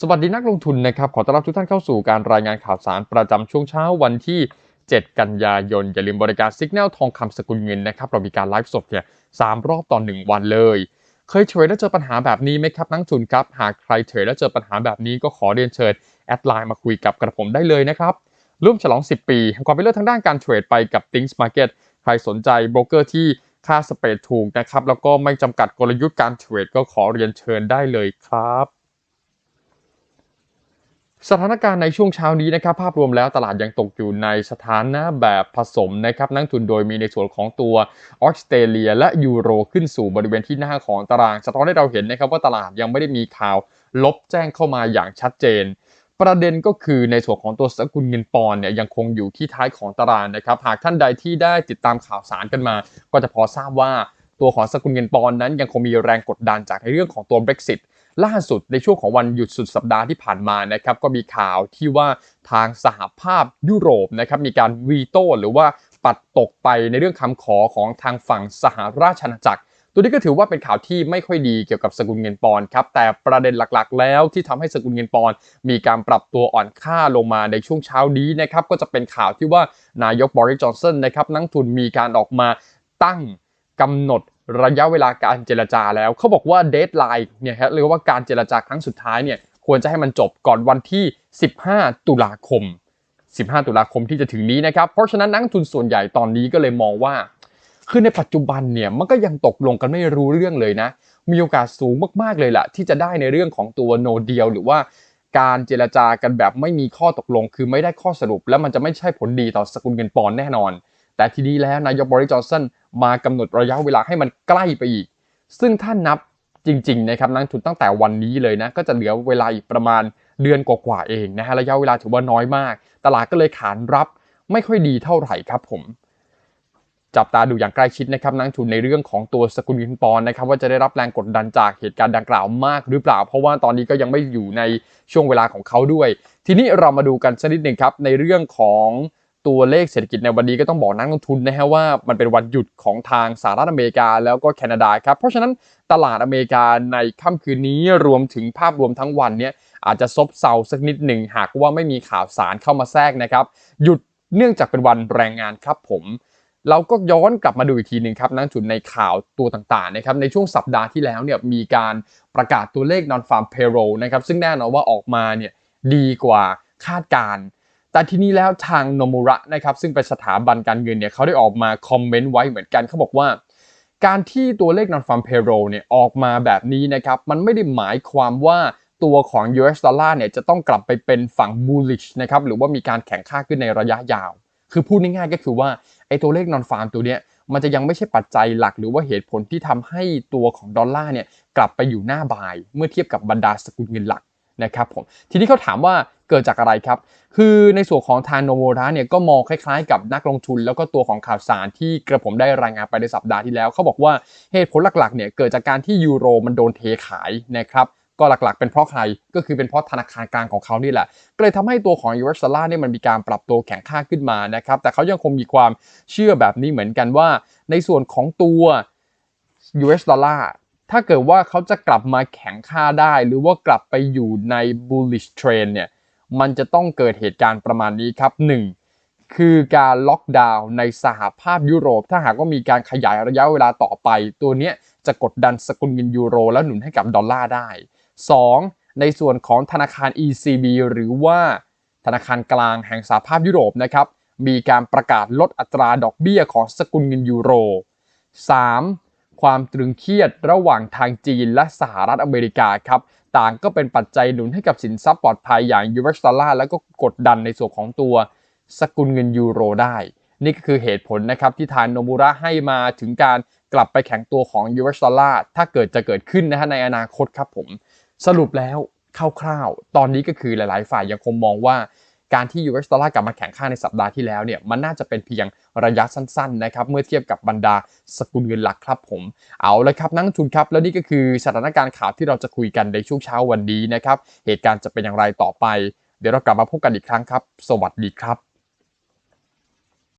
สวัสดีนักลงทุนนะครับ ขอต้อนรับทุกท่านเข้าสู่การรายงานข่าวสารประจำช่วงเช้าวันที่ 7 กันยายน อย่าลืมบริการสิกแนลทองคำสกุลเงินนะครับ เรามีการไลฟ์สดเนี่ยสามรอบต่อหนึ่งวันเลย เคยเทรดแล้วเจอปัญหาแบบนี้ไหมครับนักลงทุนครับ หากใครเทรดแล้วเจอปัญหาแบบนี้ก็ขอเรียนเชิญแอดไลน์มาคุยกับกระผมได้เลยนะครับร่วมฉลอง 10 ปีความเป็นเลิศทางด้านการเทรดไปกับ Things Market ใครสนใจโบรกเกอร์ที่ค่าสเปรดถูกนะครับแล้วก็ไม่จำกัดกลยุทธ์การเทรดก็ขอเรียนเชิญได้เลยครับ สถานการณ์ในช่วงเช้านี้นะครับภาพรวมแล้วตลาดยังตกอยู่ในสถานะแบบผสมนะครับนักทุนโดยมีในส่วนของตัวออสเตรเลีย และยูโรขึ้นสู่บริเวณที่หน้าของตารางสะท้อนให้เราเห็นนะครับว่าตลาดยังไม่ได้มีข่าวลบแจ้งเข้ามาอย่างชัดเจน ประเด็นก็คือในส่วนของตัวสกุลเงินปอนเนี่ยยังคงอยู่ที่ท้ายของตารางนะครับหากท่านใดที่ได้ติดตามข่าวสารกันมา ก็จะพอทราบว่าตัวของสกุลเงินปอนนั้นยังคงมีแรงกดดันจากในเรื่องของตัว Brexit ล่าสุดในช่วงของวันหยุดสุดสัปดาห์ที่ผ่านมานะครับก็มีข่าวที่ว่าทางสหภาพยุโรปนะครับมีการวีโต้หรือว่าปัดตกไปในเรื่องคำขอของทางฝั่งสหราชอาณาจักร ตัวนี้ก็ถือว่าเป็นข่าวที่ไม่ค่อยดีเกี่ยวกับสกุลเงินปอนด์ครับแต่ประเด็นหลักๆ แล้วที่ทำให้สกุลเงินปอนด์มีการปรับตัวอ่อนค่าลงมาในช่วงเช้านี้นะครับก็จะเป็นข่าวที่ว่านายกบริจอนสันนะครับนักทุนมีการออกมาตั้งกำหนด ระยะเวลาการเจรจาแล้วเขาบอกว่าเดทไลน์เนี่ยฮะเรียกว่าการเจรจาครั้งสุดท้ายเนี่ยควรจะให้มันจบก่อนวันที่ 15 ตุลาคม 15 ตุลาคมที่จะถึงนี้นะครับ เพราะฉะนั้นนักทุนส่วนใหญ่ตอนนี้ก็เลยมองว่า คือในปัจจุบันเนี่ยมันก็ยังตกลงกันไม่รู้เรื่องเลยนะ มีโอกาสสูงมากๆเลยแหละที่จะได้ในเรื่องของตัวโนเดียหรือว่าการเจรจากันแบบไม่มีข้อตกลง คือไม่ได้ข้อสรุป แล้วมันจะไม่ใช่ผลดีต่อสกุลเงินปอนด์แน่นอน แต่ทีนี้แล้วนายกบริจอนสันมากำหนดระยะเวลาให้มันใกล้ไปอีก ซึ่งถ้านับจริงๆนะครับนักทุนตั้งแต่วันนี้เลยนะ ก็จะเหลือเวลาอีกประมาณเดือนกว่าๆเองนะฮะระยะเวลาถือว่าน้อยมาก ตลาดก็เลยขานรับไม่ค่อยดีเท่าไหร่ครับผม จับตาดูอย่างใกล้ชิดนะครับนักทุนในเรื่องของตัวสกุลเงินปอนนะครับว่าจะได้รับแรงกดดันจากเหตุการณ์ดังกล่าวมากหรือเปล่า เพราะว่าตอนนี้ก็ยังไม่อยู่ในช่วงเวลาของเขาด้วย ทีนี้เรามาดูกันสักนิดหนึ่งครับในเรื่องของ ตัวเลขเศรษฐกิจในวันนี้ก็ต้องบอกนักลงทุนนะฮะว่ามันเป็นวันหยุดของทางสหรัฐอเมริกาแล้วก็แคนาดาครับ เพราะฉะนั้นตลาดอเมริกาในค่ำคืนนี้รวมถึงภาพรวมทั้งวันเนี้ยอาจจะซบเซาสักนิดหนึ่งหากว่าไม่มีข่าวสารเข้ามาแทรกนะครับ หยุดเนื่องจากเป็นวันแรงงานครับผมเราก็ย้อนกลับมาดูอีกทีหนึ่งครับนักทุนในข่าวตัวต่างๆนะครับในช่วงสัปดาห์ที่แล้วเนี่ยมีการประกาศตัวเลข non farm payroll นะครับซึ่งแน่นอนว่าออกมาเนี่ยดีกว่าคาดการณ์ แต่ทีนี้แล้วทางโนมูระนะครับซึ่งเป็นสถาบันการเงินเนี่ยเขาได้ออกมาคอมเมนต์ไว้เหมือนกันเขาบอกว่า การที่ตัวเลข non farm payroll เนี่ยออกมาแบบนี้นะครับมันไม่ได้หมายความว่าตัวของ US ดอลลาร์เนี่ยจะต้องกลับไปเป็นฝั่ง bullish นะครับหรือว่ามีการแข่งค่าขึ้นในระยะยาว คือพูดง่ายๆก็คือว่าไอ้ตัวเลข non farm ตัวเนี้ยมันจะยังไม่ใช่ปัจจัยหลักหรือว่าเหตุผลที่ทำให้ตัวของดอลลาร์เนี่ยกลับไปอยู่หน้าบาย เมื่อเทียบกับบรรดาสกุลเงินหลัก นะครับผมทีนี้เขาถามว่าเกิดจากอะไรครับ คือในส่วนของทางโนโมระเนี่ยก็มองคล้ายๆกับนักลงทุน แล้วก็ตัวของข่าวสารที่กระผมได้รายงานไปในสัปดาห์ที่แล้ว เขาบอกว่าเหตุผลหลักๆเนี่ยเกิดจากการที่ยูโรมันโดนเทขายนะครับก็หลักๆ เป็นเพราะใครก็คือเป็นเพราะธนาคารกลางของเขานี่แหละ ก็เลยทำให้ตัวของ US ดอลลาร์เนี่ยมันมีการปรับตัวแข็งค่าขึ้นมานะครับ แต่เขายังคงมีความเชื่อแบบนี้เหมือนกันว่า ในส่วนของตัว US ดอลลาร์ ถ้าเกิดว่าเขาจะกลับมาแข็งค่าได้ หรือว่ากลับไปอยู่ใน bullish trend เนี่ยมันจะต้องเกิดเหตุการณ์ประมาณนี้ครับ 1. คือการล็อกดาวน์ในสหภาพยุโรป ถ้าหากว่ามีการขยายระยะเวลาต่อไป ตัวนี้จะกดดันสกุลเงินยูโร และหนุนให้กับดอลลาร์ได้ 2. ในส่วนของธนาคาร ECB หรือว่าธนาคารกลางแห่งสหภาพยุโรปนะครับมีการประกาศลดอัตราดอกเบี้ยของสกุลเงินยูโร 3. ความตรึงเครียดระหว่างทางจีนและสหรัฐอเมริกาครับต่างก็เป็นปัจจัยหนุนให้กับสินทรัพย์ปลอดภัยอย่าง US ดอลลาร์แล้วก็กดดันในส่วนของตัวสกุลเงินยูโรได้ นี่ก็คือเหตุผลนะครับที่ทางโนมูระให้มาถึงการกลับไปแข็งตัวของ US ดอลลาร์ถ้าเกิดจะเกิดขึ้นนะฮะในอนาคตครับผม สรุปแล้วคร่าวๆ ตอนนี้ก็คือหลายๆ ฝ่ายยังคงมองว่า การที่ US ดอลลาร์กลับมาแข็งค่าในสัปดาห์ที่แล้วเนี่ยมันน่าจะเป็นเพียงระยะสั้นๆนะครับเมื่อเทียบกับบรรดาสกุลเงินหลักครับผมเอาละครับนักทุนครับแล้วนี่ก็คือสถานการณ์ข่าวที่เราจะคุยกันในช่วงเช้าวันนี้นะครับเหตุการณ์จะเป็นอย่างไรต่อไป เดี๋ยวเรากลับมาพบกันอีกครั้งครับ สวัสดีครับ